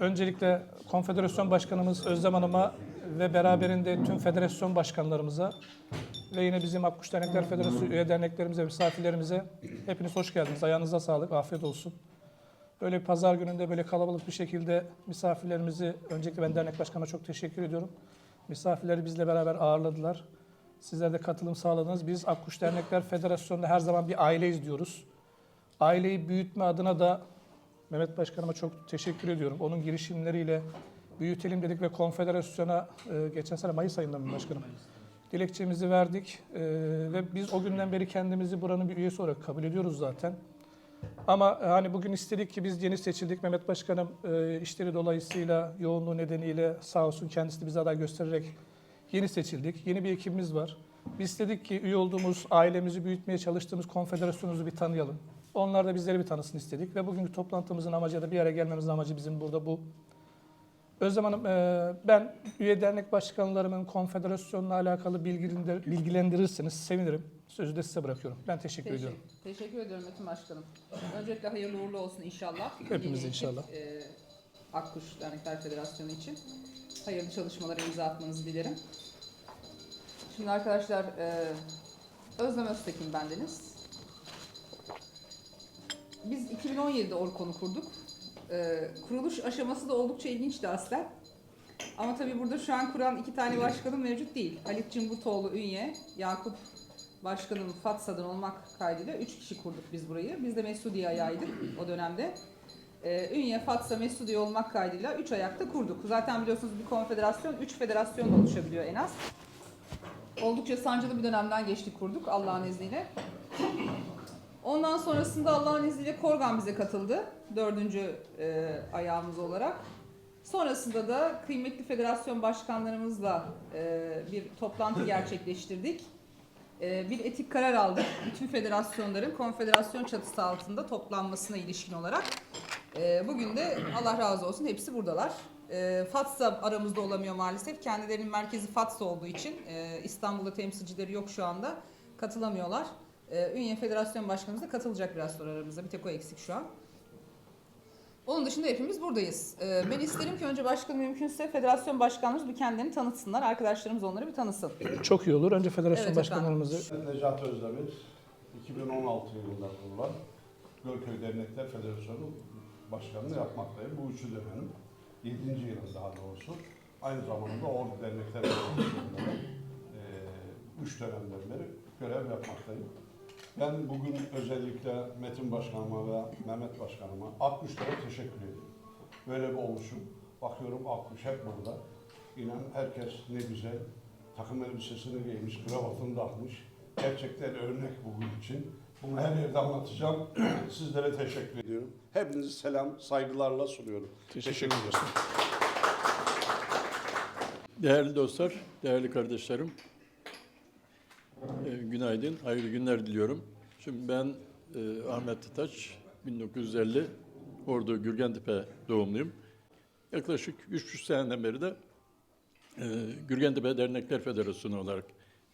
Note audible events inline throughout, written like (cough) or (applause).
Öncelikle Konfederasyon Başkanımız Özlem Hanım'a ve beraberinde tüm federasyon başkanlarımıza ve yine bizim Akkuş Dernekler Federasyonu üye derneklerimize, misafirlerimize hepiniz hoş geldiniz. Ayağınıza sağlık, afiyet olsun. Böyle bir pazar gününde böyle kalabalık bir şekilde misafirlerimizi, öncelikle ben dernek başkanına çok teşekkür ediyorum. Misafirleri bizle beraber ağırladılar. Sizler de katılım sağladınız. Biz Akkuş Dernekler Federasyonu'nda her zaman bir aileyiz diyoruz. Aileyi büyütme adına da Mehmet Başkanıma çok teşekkür ediyorum. Onun girişimleriyle büyütelim dedik ve konfederasyona e, geçen sene Mayıs ayında mı başkanım? Dilekçemizi verdik e, ve biz o günden beri kendimizi buranın bir üyesi olarak kabul ediyoruz zaten. Ama e, hani bugün istedik ki biz yeni seçildik. Mehmet Başkanım e, işleri dolayısıyla yoğunluğu nedeniyle sağ olsun kendisi de bize aday göstererek yeni seçildik. Yeni bir ekibimiz var. Biz istedik ki üye olduğumuz, ailemizi büyütmeye çalıştığımız konfederasyonumuzu bir tanıyalım. Onlar da bizleri bir tanısın istedik ve bugünkü toplantımızın amacı da bir araya gelmemizin amacı bizim burada bu. Özlem Hanım, e, ben üye dernek başkanlarımın konfederasyonla alakalı bilgilendir- bilgilendirirseniz sevinirim. Sözü de size bırakıyorum. Ben teşekkür ediyorum. Teşekkür, teşekkür ediyorum Metin Başkanım. Öncelikle hayırlı uğurlu olsun inşallah. Hepimiz Yeni ekip, inşallah. E, Akkuş Dernekler Federasyonu için hayırlı çalışmalara imza atmanızı dilerim. Şimdi arkadaşlar e, Özlem Öztekin bendeniz. Biz 2017'de Orkon'u kurduk. E, kuruluş aşaması da oldukça ilginçti aslen. Ama tabii burada şu an kuran iki tane başkanım mevcut değil. Halit Cımbıtoğlu Ünye, Yakup Başkanım Fatsa'dan olmak kaydıyla üç kişi kurduk biz burayı. Biz de Mesudiye ayağıydık o dönemde. Ee, Ünye, Fatsa, Mesudiye olmak kaydıyla üç ayakta kurduk. Zaten biliyorsunuz bir konfederasyon üç federasyonla oluşabiliyor en az. Oldukça sancılı bir dönemden geçtik kurduk Allah'ın izniyle. Ondan sonrasında Allah'ın izniyle Korgan bize katıldı. Dördüncü e, ayağımız olarak. Sonrasında da kıymetli federasyon başkanlarımızla e, bir toplantı (laughs) gerçekleştirdik. E, bir etik karar aldık. Bütün federasyonların konfederasyon çatısı altında toplanmasına ilişkin olarak. E, bugün de Allah razı olsun hepsi buradalar. E, Fatsa aramızda olamıyor maalesef. Kendilerinin merkezi Fatsa olduğu için e, İstanbul'da temsilcileri yok şu anda. Katılamıyorlar. E, Ünye Federasyon Başkanımız da katılacak biraz sonra aramızda. Bir tek o eksik şu an. Onun dışında hepimiz buradayız. Ee, ben isterim ki önce başkanım mümkünse federasyon başkanlarımız bir kendilerini tanıtsınlar. Arkadaşlarımız onları bir tanısın. Çok iyi olur. Önce federasyon Evet efendim. başkanlarımızı Ben Necati Özdemir, 2016 yılında kurulan Gölköy Dernekler Federasyonu Başkanlığı yapmaktayım. Bu üçüncü benim. Yedinci yılım daha doğrusu. Aynı zamanda Ordu Dernekler Federasyonu'nda da, eee, üç dönemden beri görev yapmaktayım. Ben bugün özellikle Metin Başkanıma ve Mehmet Başkanıma 60 lira teşekkür ediyorum. Böyle bir oluşum. Bakıyorum 60 hep burada. İnan herkes ne güzel takım elbisesini giymiş, kravatını takmış. Gerçekten örnek bugün için. Bunu her yerde anlatacağım. (clears throat) Sizlere teşekkür ediyorum. Hepinize selam, saygılarla sunuyorum. Teşekkür ederim. Değerli dostlar, değerli kardeşlerim, günaydın, hayırlı günler diliyorum. Şimdi ben e, Ahmet Titaç, 1950 Ordu Gürgentepe doğumluyum. Yaklaşık 3,5 seneden beri de e, Gürgentepe Dernekler Federasyonu olarak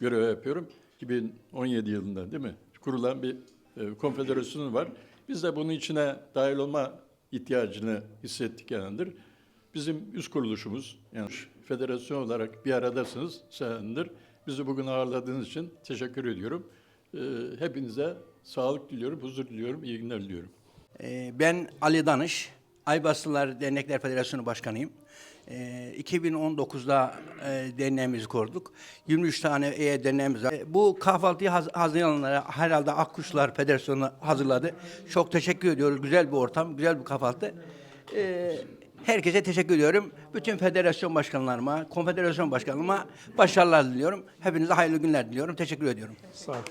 görev yapıyorum. 2017 yılında değil mi? Kurulan bir e, konfederasyonu var. Biz de bunun içine dahil olma ihtiyacını hissettik yanındır. Bizim üst kuruluşumuz, yani federasyon olarak bir aradasınız senedir. Bizi bugün ağırladığınız için teşekkür ediyorum. Ee, hepinize sağlık diliyorum, huzur diliyorum, iyi günler diliyorum. Ee, Ben Ali Danış, Aybastılar Dernekler Federasyonu Başkanıyım. Ee, 2019'da e, derneğimizi kurduk. 23 tane üye derneğimiz var. Ee, Bu kahvaltıyı haz- hazırlayanlara herhalde Akkuşlar Federasyonu hazırladı. Çok teşekkür ediyoruz. Güzel bir ortam, güzel bir kahvaltı. Ee, Herkese teşekkür ediyorum. Bütün federasyon başkanlarıma, konfederasyon başkanlarıma başarılar diliyorum. Hepinize hayırlı günler diliyorum. Teşekkür ediyorum. sağ sana.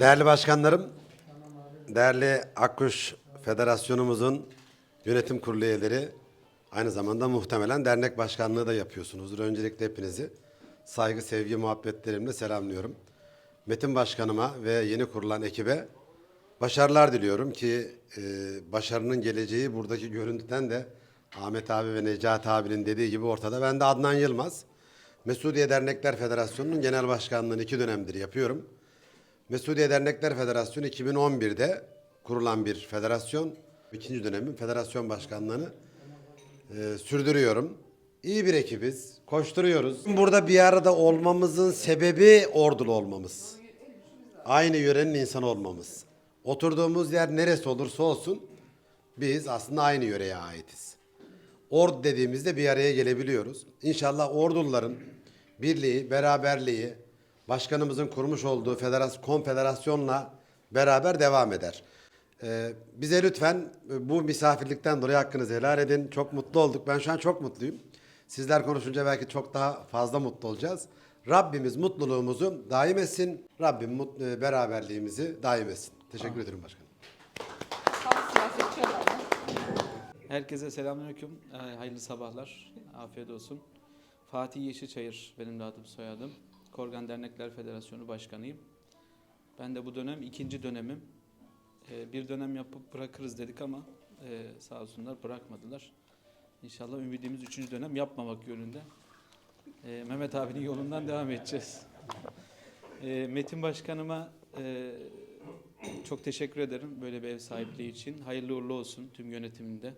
Değerli başkanlarım, değerli Akkuş Federasyonumuzun yönetim kurulu üyeleri, aynı zamanda muhtemelen dernek başkanlığı da yapıyorsunuzdur. Öncelikle hepinizi saygı, sevgi, muhabbetlerimle selamlıyorum. Metin Başkanıma ve yeni kurulan ekibe başarılar diliyorum ki e, başarının geleceği buradaki görüntüden de Ahmet abi ve Necati abinin dediği gibi ortada. Ben de Adnan Yılmaz. Mesudiye Dernekler Federasyonu'nun genel başkanlığını iki dönemdir yapıyorum. Mesudiye Dernekler Federasyonu 2011'de kurulan bir federasyon. İkinci dönemin federasyon başkanlığını e, sürdürüyorum. İyi bir ekibiz, koşturuyoruz. Burada bir arada olmamızın sebebi ordulu olmamız. Aynı yörenin insanı olmamız. Oturduğumuz yer neresi olursa olsun biz aslında aynı yöreye aitiz. Ord dediğimizde bir araya gelebiliyoruz. İnşallah orduların birliği, beraberliği, başkanımızın kurmuş olduğu federas konfederasyonla beraber devam eder. Ee, bize lütfen e, bu misafirlikten dolayı hakkınızı helal edin. Çok mutlu olduk. Ben şu an çok mutluyum. Sizler konuşunca belki çok daha fazla mutlu olacağız. Rabbimiz mutluluğumuzu daim etsin. Rabbim mut- e, beraberliğimizi daim etsin. Teşekkür ederim başkanım. Herkese selamünaleyküm. Ee, Hayırlı sabahlar. Afiyet olsun. Fatih Yeşilçayır benim de adım soyadım. Korgan Dernekler Federasyonu Başkanıyım. Ben de bu dönem ikinci dönemim. Ee, bir dönem yapıp bırakırız dedik ama e, sağ olsunlar bırakmadılar. İnşallah ümidimiz üçüncü dönem yapmamak yönünde. Ee, Mehmet abinin yolundan devam edeceğiz. Ee, Metin Başkanıma e, çok teşekkür ederim böyle bir ev sahipliği için. Hayırlı uğurlu olsun tüm yönetiminde.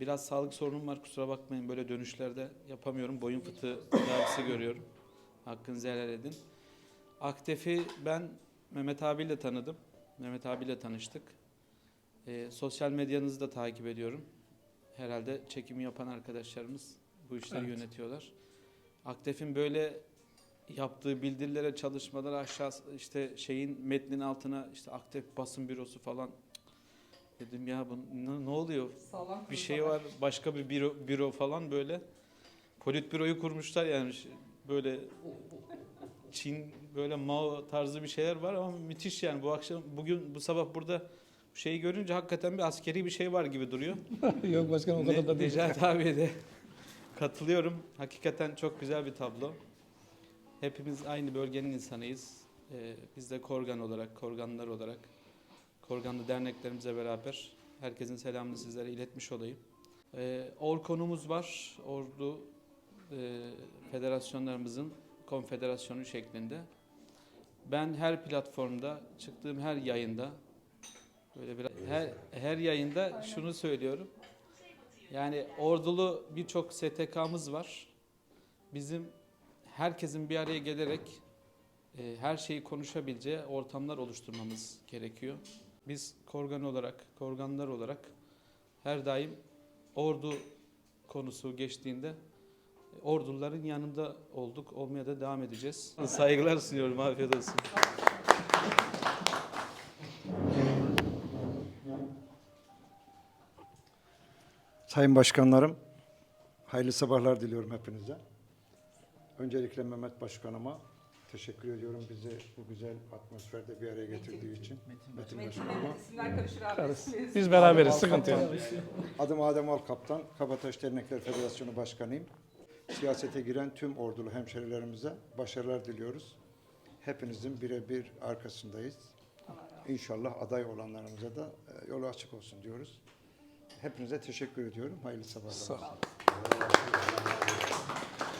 Biraz sağlık sorunum var kusura bakmayın böyle dönüşlerde yapamıyorum. Boyun fıtığı tedavisi görüyorum. Hakkınızı helal edin. Aktef'i ben Mehmet abiyle tanıdım. Mehmet abiyle tanıştık. Ee, sosyal medyanızı da takip ediyorum. Herhalde çekimi yapan arkadaşlarımız bu işleri Evet. yönetiyorlar. Aktef'in böyle yaptığı bildirilere, çalışmalara aşağı işte şeyin metnin altına işte Aktef basın bürosu falan dedim ya bu ne, ne oluyor? Sağlam Bir şey var başka bir büro, büro falan böyle. Politbüroyu kurmuşlar yani böyle Çin böyle Mao tarzı bir şeyler var ama müthiş yani bu akşam bugün bu sabah burada bu şeyi görünce hakikaten bir askeri bir şey var gibi duruyor. (laughs) Yok başkanım o kadar da değil. Necati abiye de katılıyorum. Hakikaten çok güzel bir tablo. Hepimiz aynı bölgenin insanıyız. Ee, biz de Korgan olarak, Korganlar olarak, Korganlı derneklerimize beraber herkesin selamını sizlere iletmiş olayım. Ee, Orkonumuz var. Ordu e, federasyonlarımızın konfederasyonu şeklinde. Ben her platformda, çıktığım her yayında böyle biraz her, her yayında şunu söylüyorum. Yani ordulu birçok STK'mız var. Bizim herkesin bir araya gelerek e, her şeyi konuşabileceği ortamlar oluşturmamız gerekiyor. Biz korgan olarak, korganlar olarak her daim ordu konusu geçtiğinde e, orduların yanında olduk, olmaya da devam edeceğiz. Saygılar sunuyorum, afiyet olsun. Sayın Başkanlarım, hayırlı sabahlar diliyorum hepinize. Öncelikle Mehmet Başkanıma teşekkür ediyorum bizi bu güzel atmosferde bir araya getirdiği için. Metin Metin Başkanıma. İsimler karışır abi. Karışsın. İsminiz- Biz beraberiz sıkıntı yok. Adım Adem Alkaptan, Kabataş Dernekler Federasyonu Başkanıyım. Siyasete giren tüm ordulu hemşerilerimize başarılar diliyoruz. Hepinizin birebir arkasındayız. İnşallah aday olanlarımıza da e, yolu açık olsun diyoruz. Hepinize teşekkür ediyorum. Hayırlı sabahlar. Sağ olun.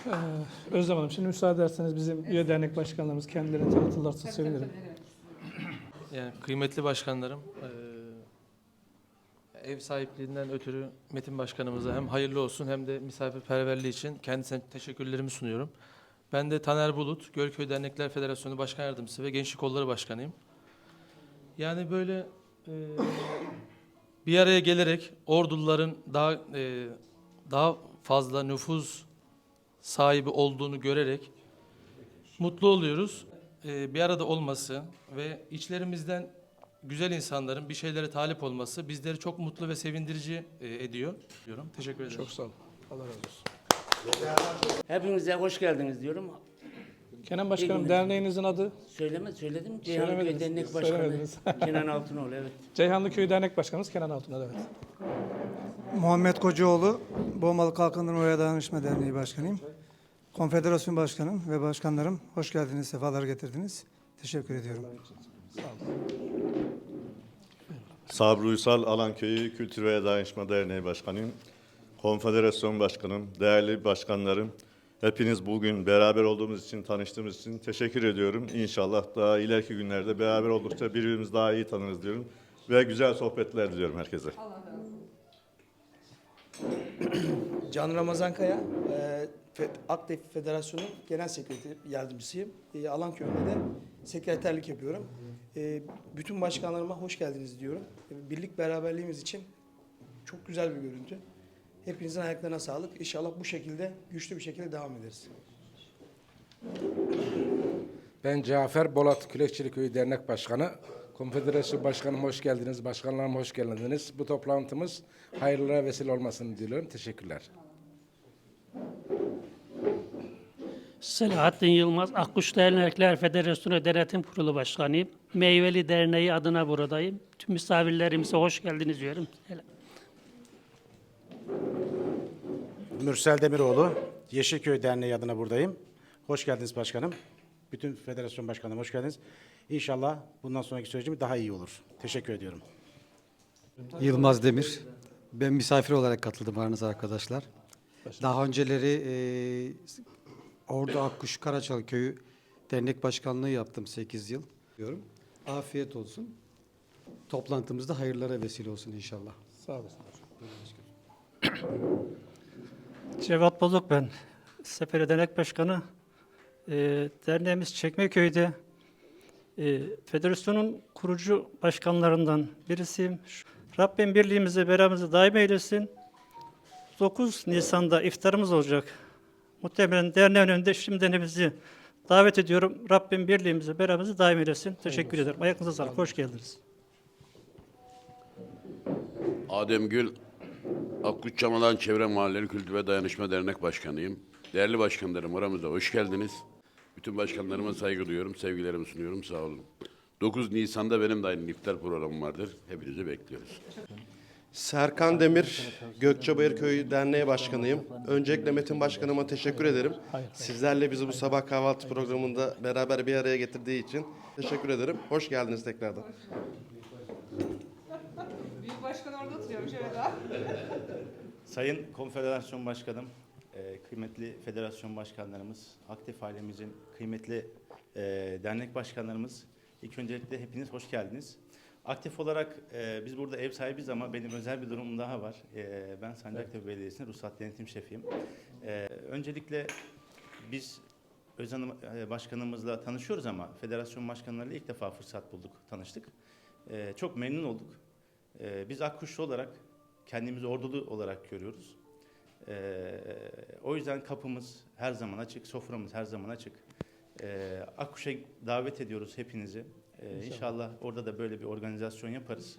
Ee, Özlem Hanım şimdi müsaade ederseniz bizim üye dernek başkanlarımız kendilerini tanıtırlarsa sevinirim. (clears throat) Yani kıymetli başkanlarım, eee, ev sahipliğinden ötürü Metin Başkanımıza hem hayırlı olsun hem de misafirperverliği için kendisine teşekkürlerimi sunuyorum. Ben de Taner Bulut, Gölköy Dernekler Federasyonu Başkan Yardımcısı ve Gençlik Kolları Başkanıyım. Yani böyle eee, bir araya gelerek orduların daha eee, daha fazla nüfuz sahibi olduğunu görerek mutlu oluyoruz. Ee, bir arada olması ve içlerimizden güzel insanların bir şeylere talip olması bizleri çok mutlu ve sevindirici e, ediyor diyorum. Teşekkür ederim. Çok sağ olun. Allah razı olsun. Hepinize hoş geldiniz diyorum. Kenan Başkanım günler. derneğinizin adı Söyleme söyledim. Ceyhanlı Köy Söylemediniz, Dernek Başkanı söylemediniz. (laughs) Kenan Altınoğlu evet. Ceyhanlı Köyü Dernek Başkanımız Kenan Altun'a evet. Muhammed Kocaoğlu, Boğmalı Kalkındırma ve Dayanışma Derneği Başkanıyım. Konfederasyon Başkanım ve başkanlarım hoş geldiniz, sefalar getirdiniz. Teşekkür ediyorum. Sabri Uysal Alanköy'ü Kültür ve Dayanışma Derneği Başkanıyım. Konfederasyon Başkanım, değerli başkanlarım, Hepiniz bugün beraber olduğumuz için, tanıştığımız için teşekkür ediyorum. İnşallah daha ileriki günlerde beraber oldukça birbirimizi daha iyi tanırız diyorum. Ve güzel sohbetler diliyorum herkese. Allah razı olsun. Can Ramazan Kaya, e, Federasyonu Genel Sekreter Yardımcısıyım. E, Alanköy'de de sekreterlik yapıyorum. E, bütün başkanlarıma hoş geldiniz diyorum. E, birlik beraberliğimiz için çok güzel bir görüntü. Hepinizin ayaklarına sağlık. İnşallah bu şekilde güçlü bir şekilde devam ederiz. Ben Cafer Bolat Kürekçilik Köyü Dernek Başkanı. Konfederasyon Başkanım hoş geldiniz, başkanlarım hoş geldiniz. Bu toplantımız hayırlara vesile olmasını diliyorum. Teşekkürler. Selahattin Yılmaz, Akkuş Dernekler Federasyonu Denetim Kurulu Başkanıyım. Meyveli Derneği adına buradayım. Tüm misafirlerimize hoş geldiniz diyorum. Selam. Mürsel Demiroğlu, Yeşilköy Derneği adına buradayım. Hoş geldiniz başkanım. Bütün federasyon başkanım hoş geldiniz. İnşallah bundan sonraki sürecimiz daha iyi olur. Teşekkür ediyorum. Yılmaz Demir. Ben misafir olarak katıldım aranıza arkadaşlar. Daha önceleri e, Ordu Akkuş Karaçal Köyü Dernek Başkanlığı yaptım 8 yıl. Diyorum. Afiyet olsun. Toplantımızda hayırlara vesile olsun inşallah. Sağ olasın. (clears throat) Cevat Bozuk ben. Seferi Dernek Başkanı. Ee, derneğimiz Çekmeköy'de. Ee, federasyonun kurucu başkanlarından birisiyim. Rabbim birliğimizi, beraberimizi daim eylesin. 9 Nisan'da iftarımız olacak. Muhtemelen derneğin önünde şimdiden bizi davet ediyorum. Rabbim birliğimizi, beraberimizi daim eylesin. Teşekkür ederim. Ayakınıza sağlık. Hoş geldiniz. Adem Gül, Akkuş Çamalan Çevre Mahalleleri Kültür ve Dayanışma Dernek Başkanıyım. Değerli başkanlarım aramıza hoş geldiniz. Bütün başkanlarıma saygı duyuyorum, sevgilerimi sunuyorum, sağ olun. 9 Nisan'da benim de aynı iftar programım vardır. Hepinizi bekliyoruz. Serkan Demir, Gökçebayır Köyü Derneği Başkanıyım. Öncelikle Metin Başkanıma teşekkür ederim. Sizlerle bizi bu sabah kahvaltı programında beraber bir araya getirdiği için teşekkür ederim. Hoş geldiniz tekrardan. Büyük başkan orada. (laughs) Sayın Konfederasyon Başkanım, e, kıymetli federasyon başkanlarımız, aktif ailemizin kıymetli e, dernek başkanlarımız, ilk öncelikle hepiniz hoş geldiniz. Aktif olarak e, biz burada ev sahibiz ama benim özel bir durumum daha var. E, ben Sancaktepe Belediyesi'nin ruhsat denetim şefiyim. E, öncelikle biz Özan e, Başkanımızla tanışıyoruz ama federasyon başkanlarıyla ilk defa fırsat bulduk, tanıştık. E, çok memnun olduk. E, biz Akkuşlu olarak kendimizi ordulu olarak görüyoruz. Ee, o yüzden kapımız her zaman açık, soframız her zaman açık. Ee, Akkuş'a davet ediyoruz hepinizi. Ee, inşallah. orada da böyle bir organizasyon yaparız.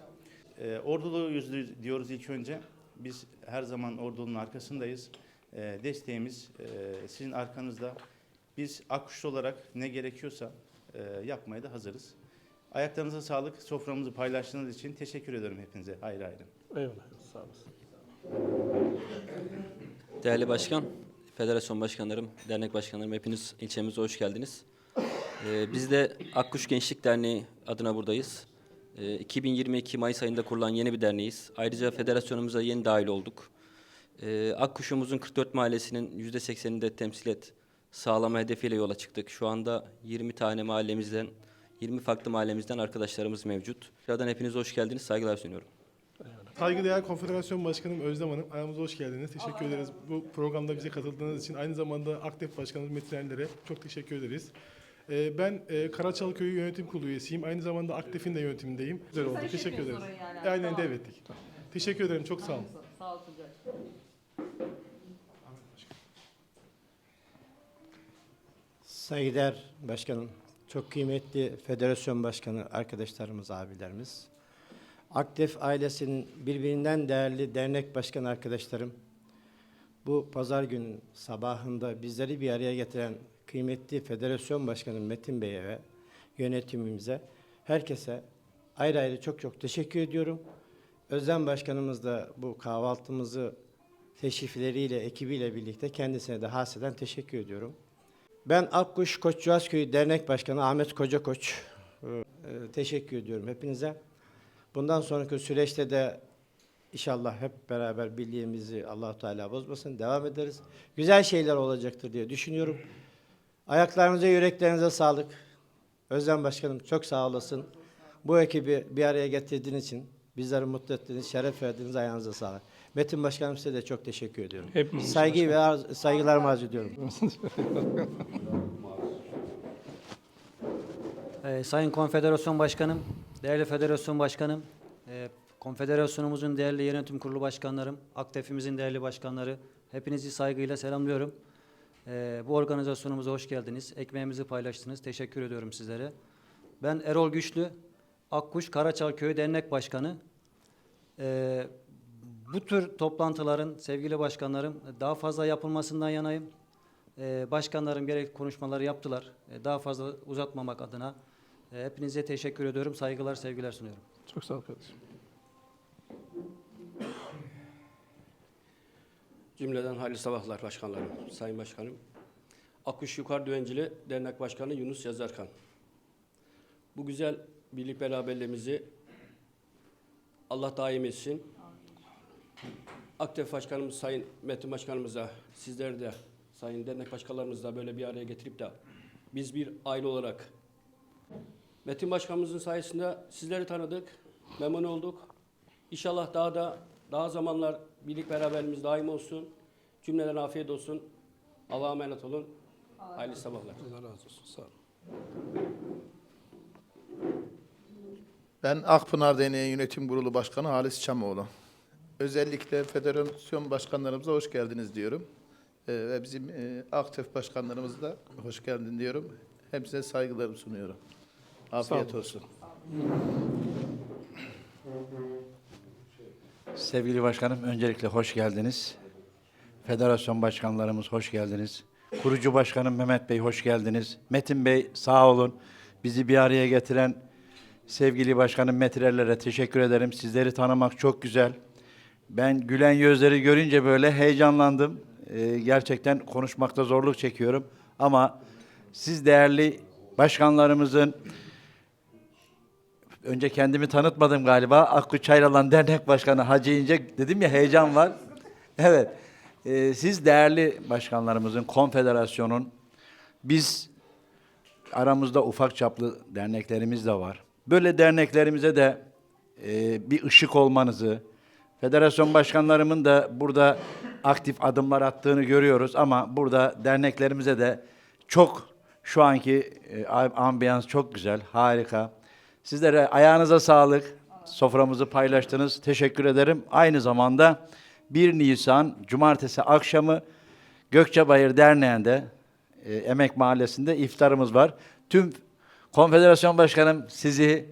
Ee, ordulu yüzlü diyoruz ilk önce. Biz her zaman ordunun arkasındayız. Ee, desteğimiz e, sizin arkanızda. Biz Akkuşlu olarak ne gerekiyorsa e, yapmaya da hazırız. Ayaklarınıza sağlık. Soframızı paylaştığınız için teşekkür ederim hepinize. Ayrı ayrı. Eyvallah. Sağ olasın. Değerli başkan, federasyon başkanlarım, dernek başkanlarım hepiniz ilçemize hoş geldiniz. Ee, biz de Akkuş Gençlik Derneği adına buradayız. Ee, 2022 Mayıs ayında kurulan yeni bir derneğiz. Ayrıca federasyonumuza yeni dahil olduk. Ee, Akkuş'umuzun 44 mahallesinin %80'ini de temsil et sağlama hedefiyle yola çıktık. Şu anda 20 tane mahallemizden, 20 farklı mahallemizden arkadaşlarımız mevcut. Buradan hepiniz hoş geldiniz, saygılar sunuyorum. Saygıdeğer Konfederasyon Başkanım Özlem Hanım, aramıza hoş geldiniz. Teşekkür ederiz bu programda bize katıldığınız için. Aynı zamanda aktif başkanımız Metin Erler'e çok teşekkür ederiz. Ee, ben e, Karaçal Köyü Yönetim Kurulu üyesiyim. Aynı zamanda Aktif'in de yönetimindeyim. Güzel oldu. Sen Teşekkür ederiz. yani. Aynen Tamam. devrettik. Teşekkür ederim. Çok sağ olun. Sağ ol Tuncay. Saygıdeğer Başkanım, çok kıymetli Federasyon Başkanı arkadaşlarımız, abilerimiz, Aktif ailesinin birbirinden değerli dernek başkan arkadaşlarım, bu pazar günü sabahında bizleri bir araya getiren kıymetli Federasyon Başkanı Metin Bey'e ve yönetimimize, herkese ayrı ayrı çok çok teşekkür ediyorum. Özlem Başkanımız da bu kahvaltımızı teşrifleriyle, ekibiyle birlikte kendisine de haseden teşekkür ediyorum. Ben Akkuş Koçcuğaz Köyü Dernek Başkanı Ahmet Kocakoç. Ee, Teşekkür ediyorum hepinize. Bundan sonraki süreçte de İnşallah hep beraber birliğimizi allah Teala bozmasın. Devam ederiz. Güzel şeyler olacaktır diye düşünüyorum. Ayaklarınıza, yüreklerinize sağlık. Özlem Başkanım çok sağ olasın. Bu ekibi bir araya getirdiğiniz için, bizleri mutlu ettiğiniz, şeref verdiğiniz ayağınıza sağlık. Metin Başkanım size de çok teşekkür ediyorum. Hepimiz Saygı ve arz, saygılarımı arz ediyorum. Ee, Sayın Konfederasyon Başkanım, değerli Federasyon Başkanım, e, Konfederasyonumuzun değerli yönetim kurulu başkanlarım, Akdef'imizin değerli başkanları, hepinizi saygıyla selamlıyorum. Ee, bu organizasyonumuza hoş geldiniz, ekmeğimizi paylaştınız, teşekkür ediyorum sizlere. Ben Erol Güçlü, Akkuş Karaçal Köyü Dernek Başkanı. Ee, bu tür toplantıların sevgili başkanlarım daha fazla yapılmasından yanayım. Ee, başkanlarım gerekli konuşmaları yaptılar. Daha fazla uzatmamak adına e, hepinize teşekkür ediyorum. Saygılar, sevgiler sunuyorum. Çok sağ ol kardeşim. Cümleden hayırlı sabahlar başkanlarım, sayın başkanım. Akkuş Yukarı Düvencili Dernek Başkanı Yunus Yazarkan. Bu güzel birlik beraberliğimizi Allah daim etsin. Aktif Başkanımız Sayın Metin Başkanımıza, sizler de Sayın Dernek Başkanlarımızla böyle bir araya getirip de biz bir aile olarak Metin Başkanımızın sayesinde sizleri tanıdık, memnun olduk. İnşallah daha da daha zamanlar birlik beraberliğimiz daim olsun. Cümleden afiyet olsun. Allah'a emanet olun. Hayırlı sabahlar. Allah razı olsun. Sağ ol. Ben Akpınar Derneği Yönetim Kurulu Başkanı Halis Çamoğlu. Özellikle federasyon başkanlarımıza hoş geldiniz diyorum. Ee, ve bizim e, aktif başkanlarımıza da hoş geldin diyorum. Hepsine saygılarımı sunuyorum. Afiyet olsun. Sevgili başkanım, öncelikle hoş geldiniz. Federasyon başkanlarımız hoş geldiniz. Kurucu başkanım Mehmet Bey hoş geldiniz. Metin Bey sağ olun. Bizi bir araya getiren sevgili başkanım Metirelere teşekkür ederim. Sizleri tanımak çok güzel. Ben gülen yüzleri görünce böyle heyecanlandım. Ee, gerçekten konuşmakta zorluk çekiyorum. Ama siz değerli başkanlarımızın Önce kendimi tanıtmadım galiba. Akku Çayralan Dernek Başkanı Hacı İnce. Dedim ya heyecan var. Evet. Ee, siz değerli başkanlarımızın, konfederasyonun, biz aramızda ufak çaplı derneklerimiz de var. Böyle derneklerimize de e, bir ışık olmanızı, federasyon başkanlarımın da burada aktif adımlar attığını görüyoruz ama burada derneklerimize de çok şu anki e, ambiyans çok güzel, harika. Sizlere ayağınıza sağlık. Soframızı paylaştınız. Teşekkür ederim. Aynı zamanda 1 Nisan Cumartesi akşamı Gökçebayır Derneği'nde e, Emek Mahallesi'nde iftarımız var. Tüm konfederasyon başkanım sizi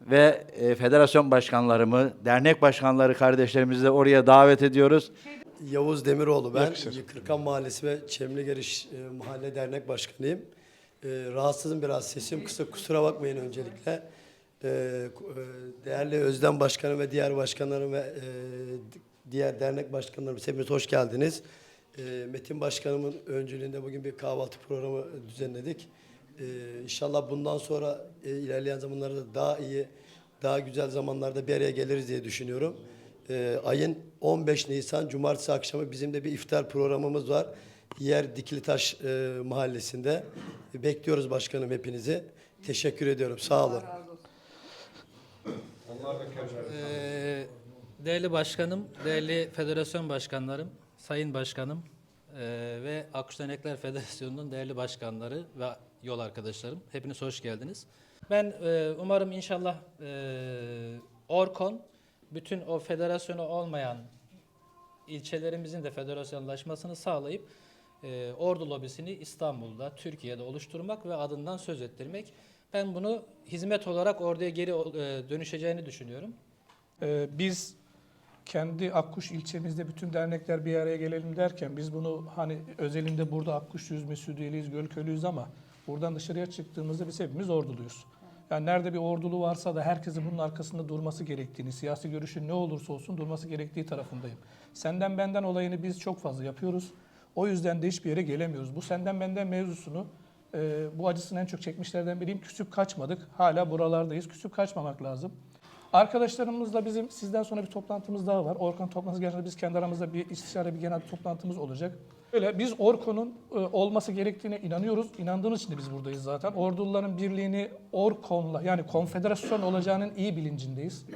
ve e, federasyon başkanlarımı, dernek başkanları kardeşlerimizi de oraya davet ediyoruz. Yavuz Demiroğlu ben. Yakışır. Kırkan Mahallesi ve Çemligeriş e, Mahalle Dernek Başkanıyım. E, rahatsızım biraz sesim kısa kusura bakmayın öncelikle. E, ku- e, değerli Özlem Başkanım ve diğer başkanlarım ve e, diğer dernek başkanlarımız hepiniz hoş geldiniz. E, Metin Başkanımın öncülüğünde bugün bir kahvaltı programı düzenledik. E, inşallah bundan sonra e, ilerleyen zamanlarda daha iyi, daha güzel zamanlarda bir araya geliriz diye düşünüyorum. Ee, ayın 15 Nisan Cumartesi akşamı bizim de bir iftar programımız var. Yer Dikilitaş e, mahallesinde. Bekliyoruz başkanım hepinizi. Teşekkür ediyorum. Sağ olun. Ee, değerli başkanım, değerli federasyon başkanlarım, sayın başkanım ee, ve Akkuş Dernekler Federasyonu'nun değerli başkanları ve yol arkadaşlarım. Hepiniz hoş geldiniz. Ben e, umarım inşallah e, Orkon bütün o federasyonu olmayan ilçelerimizin de federasyonlaşmasını sağlayıp e, Ordu lobisini İstanbul'da, Türkiye'de oluşturmak ve adından söz ettirmek. Ben bunu hizmet olarak orduya geri e, dönüşeceğini düşünüyorum. Ee, biz kendi Akkuş ilçemizde bütün dernekler bir araya gelelim derken biz bunu hani özelinde burada Akkuş yüz Mesudiyeliyiz, Gölköylüyüz ama buradan dışarıya çıktığımızda biz hepimiz orduluyuz. Yani nerede bir ordulu varsa da herkesin bunun arkasında durması gerektiğini, siyasi görüşün ne olursa olsun durması gerektiği tarafındayım. Senden benden olayını biz çok fazla yapıyoruz. O yüzden de hiçbir yere gelemiyoruz. Bu senden benden mevzusunu e, bu acısını en çok çekmişlerden biriyim. Küsüp kaçmadık. Hala buralardayız. Küsüp kaçmamak lazım. Arkadaşlarımızla bizim sizden sonra bir toplantımız daha var. Orkun toplantısı gerçekten biz kendi aramızda bir istişare bir genel toplantımız olacak. Öyle biz Orkon'un e, olması gerektiğine inanıyoruz. İnandığımız için de biz buradayız zaten. Orduların birliğini Orkon'la yani konfederasyon olacağının iyi bilincindeyiz.